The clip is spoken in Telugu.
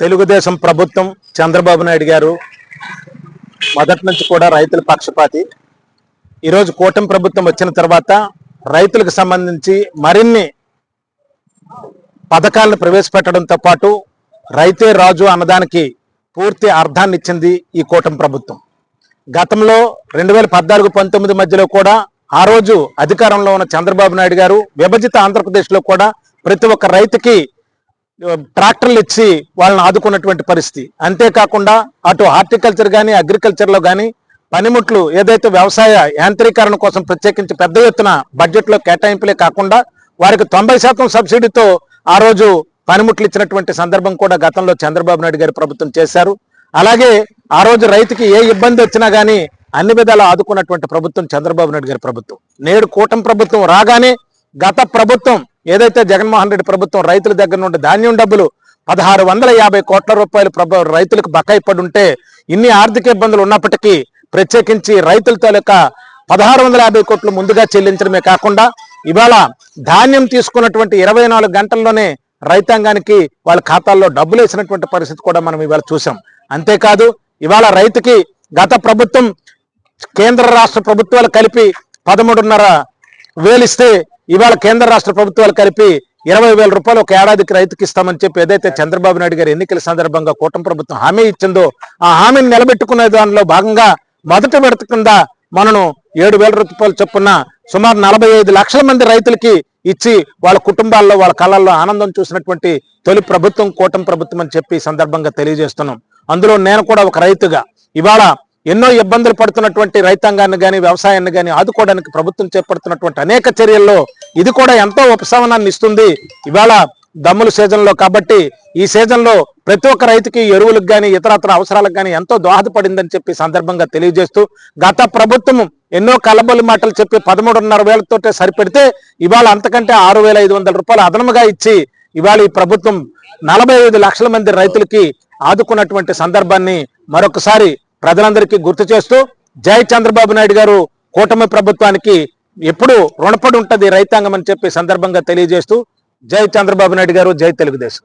తెలుగుదేశం ప్రభుత్వం చంద్రబాబు నాయుడు గారు మొదటి నుంచి కూడా రైతుల పక్షపాతి. ఈరోజు కూటమి ప్రభుత్వం వచ్చిన తర్వాత రైతులకు సంబంధించి మరిన్ని పథకాలను ప్రవేశపెట్టడంతో పాటు రైతే రాజు అన్నదానికి పూర్తి అర్థాన్ని ఇచ్చింది ఈ కూటమి ప్రభుత్వం. గతంలో రెండు వేల పద్నాలుగు పంతొమ్మిది మధ్యలో కూడా ఆ రోజు అధికారంలో ఉన్న చంద్రబాబు నాయుడు గారు విభజిత ఆంధ్రప్రదేశ్లో కూడా ప్రతి ఒక్క రైతుకి ట్రాక్టర్లు ఇచ్చి వాళ్ళని ఆదుకున్నటువంటి పరిస్థితి. అంతేకాకుండా అటు హార్టికల్చర్ కానీ అగ్రికల్చర్లో కానీ పనిముట్లు ఏదైతే వ్యవసాయ యాంత్రీకరణ కోసం ప్రత్యేకించి పెద్ద ఎత్తున బడ్జెట్లో కేటాయింపులే కాకుండా వారికి తొంభై శాతం సబ్సిడీతో ఆ రోజు పనిముట్లు ఇచ్చినటువంటి సందర్భం కూడా గతంలో చంద్రబాబు నాయుడు గారి ప్రభుత్వం చేశారు. అలాగే ఆ రోజు రైతుకి ఏ ఇబ్బంది వచ్చినా కానీ అన్ని విధాలా ఆదుకున్నటువంటి ప్రభుత్వం చంద్రబాబు నాయుడు గారి ప్రభుత్వం. నేడు కూటమి ప్రభుత్వం రాగానే గత ప్రభుత్వం ఏదైతే జగన్మోహన్ రెడ్డి ప్రభుత్వం రైతుల దగ్గర నుండి ధాన్యం డబ్బులు పదహారు వందల యాభై కోట్ల రూపాయలు ప్రభు రైతులకు బకాయి పడి ఉంటే ఇన్ని ఆర్థిక ఇబ్బందులు ఉన్నప్పటికీ ప్రత్యేకించి రైతుల తాలూకా పదహారు వందల యాభై కోట్లు ముందుగా చెల్లించడమే కాకుండా ఇవాళ ధాన్యం తీసుకున్నటువంటి ఇరవై నాలుగు గంటల్లోనే రైతాంగానికి వాళ్ళ ఖాతాల్లో డబ్బులు వేసినటువంటి పరిస్థితి కూడా మనం ఇవాళ చూసాం అంతేకాదు ఇవాళ రైతుకి గత ప్రభుత్వం కేంద్ర రాష్ట్ర ప్రభుత్వాలు కలిపి పదమూడున్నర వేలిస్తే ఇవాళ కేంద్ర రాష్ట్ర ప్రభుత్వాలు కలిపి ఇరవై వేల రూపాయలు ఒక ఏడాదికి రైతుకి ఇస్తామని చెప్పి ఏదైతే చంద్రబాబు నాయుడు గారు ఎన్నికల సందర్భంగా కూటమి ప్రభుత్వం హామీ ఇచ్చిందో ఆ హామీని నిలబెట్టుకునే దానిలో భాగంగా మొదటి విడత కింద మనను ఏడు వేల రూపాయలు చొప్పున సుమారు నలభై ఐదు లక్షల మంది రైతులకి ఇచ్చి వాళ్ళ కుటుంబాల్లో వాళ్ళ కళల్లో ఆనందం చూసినటువంటి తొలి ప్రభుత్వం కూటమి ప్రభుత్వం అని చెప్పి సందర్భంగా తెలియజేస్తున్నాం. అందులో నేను కూడా ఒక రైతుగా. ఇవాళ ఎన్నో ఇబ్బందులు పడుతున్నటువంటి రైతాంగాన్ని కానీ వ్యవసాయాన్ని కానీ ఆదుకోవడానికి ప్రభుత్వం చేపడుతున్నటువంటి అనేక చర్యల్లో ఇది కూడా ఎంతో ఉపశమనాన్ని ఇస్తుంది. ఇవాళ దమ్ముల సీజన్లో కాబట్టి ఈ సీజన్లో ప్రతి ఒక్క రైతుకి ఎరువులకు కానీ ఇతరత్ర అవసరాలకు కానీ ఎంతో దోహదపడిందని చెప్పి సందర్భంగా తెలియజేస్తూ గత ప్రభుత్వం ఎన్నో కలబొలి మాటలు చెప్పి పదమూడున్నర వేలతోటే సరిపెడితే ఇవాళ అంతకంటే ఆరు వేల ఐదు వందల రూపాయలు అదనముగా ఇచ్చి ఇవాళ ఈ ప్రభుత్వం నలభై ఐదు లక్షల మంది రైతులకి ఆదుకున్నటువంటి సందర్భాన్ని మరొకసారి ప్రజలందరికీ గుర్తు చేస్తూ జై చంద్రబాబు నాయుడు గారు కూటమి ప్రభుత్వానికి ఎప్పుడు రుణపడి ఉంటది రైతాంగం అని చెప్పి సందర్భంగా తెలియజేస్తూ జై చంద్రబాబు నాయుడు గారు జై తెలుగుదేశం.